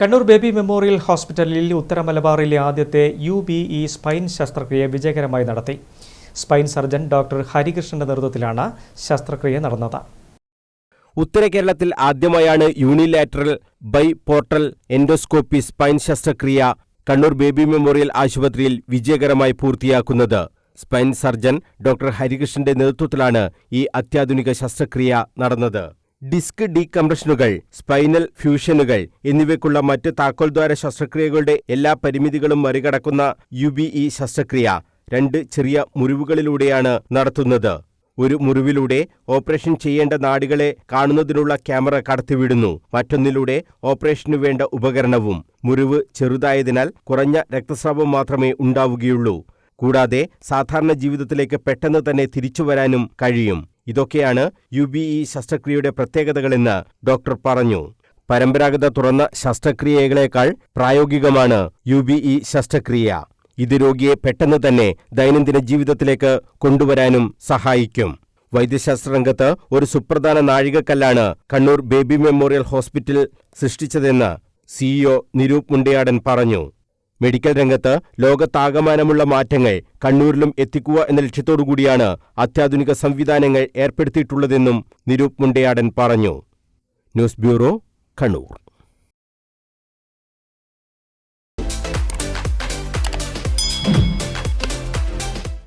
Kannur baby memorial ഹോസ്പിറ്റലിൽ ഉത്തര മലബാറിലെ ആദ്യത്തെ യു ബി ഇ സ്പൈൻ ശസ്ത്രക്രിയ വിജയകരമായി നടത്തി. സ്പൈൻ സർജൻ ഡോക്ടർ ഹരികൃഷ്ണന്റെ നേതൃത്വത്തിലാണ് ശസ്ത്രക്രിയ നടന്നത്. ഉത്തര കേരളത്തിൽ ആദ്യമായാണ് unilateral by portal endoscopy spine ശസ്ത്രക്രിയ കണ്ണൂർ ബേബി മെമ്മോറിയൽ ആശുപത്രിയിൽ വിജയകരമായി പൂർത്തിയാക്കുന്നത്. സ്പൈൻ സർജൻ ഡോക്ടർ ഹരികൃഷ്ണന്റെ നേതൃത്വത്തിലാണ് ഈ അത്യാധുനിക ശസ്ത്രക്രിയ നടന്നത്. ഡിസ്ക് ഡീകംപ്രഷനുകൾ സ്പൈനൽ ഫ്യൂഷനുകൾ എന്നിവയ്ക്കുള്ള മറ്റ് താക്കോൽദ്വാര ശസ്ത്രക്രിയകളുടെ എല്ലാ പരിമിതികളും മറികടക്കുന്ന യു ബി ഇ ശസ്ത്രക്രിയ രണ്ട് ചെറിയ മുറിവുകളിലൂടെയാണ് നടത്തുന്നത്. ഒരു മുറിവിലൂടെ ഓപ്പറേഷൻ ചെയ്യേണ്ട നാടികളെ കാണുന്നതിനുള്ള ക്യാമറ കടത്തിവിടുന്നു. മറ്റൊന്നിലൂടെ ഓപ്പറേഷനു വേണ്ട ഉപകരണവും മുറിവ് ചെറുതായതിനാൽ കുറഞ്ഞ രക്തസ്രാവം മാത്രമേ ഉണ്ടാവുകയുള്ളൂ. കൂടാതെ സാധാരണ ജീവിതത്തിലേക്ക് പെട്ടെന്ന് തന്നെ തിരിച്ചുവരാനും കഴിയും. ഇതൊക്കെയാണ് യു ബി ഇ ശസ്ത്രക്രിയയുടെ പ്രത്യേകതകളെന്ന് ഡോക്ടർ പറഞ്ഞു. പരമ്പരാഗത തുറന്ന ശസ്ത്രക്രിയകളേക്കാൾ പ്രായോഗികമാണ് യു ബി ഇ ശസ്ത്രക്രിയ. ഇത് രോഗിയെ പെട്ടെന്ന് തന്നെ ദൈനംദിന ജീവിതത്തിലേക്ക് കൊണ്ടുവരാനും സഹായിക്കും. വൈദ്യശാസ്ത്ര രംഗത്ത് ഒരു സുപ്രധാന നാഴികക്കല്ലാണ് കണ്ണൂർ ബേബി മെമ്മോറിയൽ ഹോസ്പിറ്റൽ സൃഷ്ടിച്ചതെന്ന് സിഇഒ നിരൂപ് മുണ്ടയാടൻ പറഞ്ഞു. മെഡിക്കൽ രംഗത്ത് ലോകത്താകമാനമുള്ള മാറ്റങ്ങൾ കണ്ണൂരിലും എത്തിക്കുക എന്ന ലക്ഷ്യത്തോടുകൂടിയാണ് അത്യാധുനിക സംവിധാനങ്ങൾ ഏർപ്പെടുത്തിയിട്ടുള്ളതെന്നും നിരൂപ് മുണ്ടയാടൻ പറഞ്ഞു. News bureau Kannur.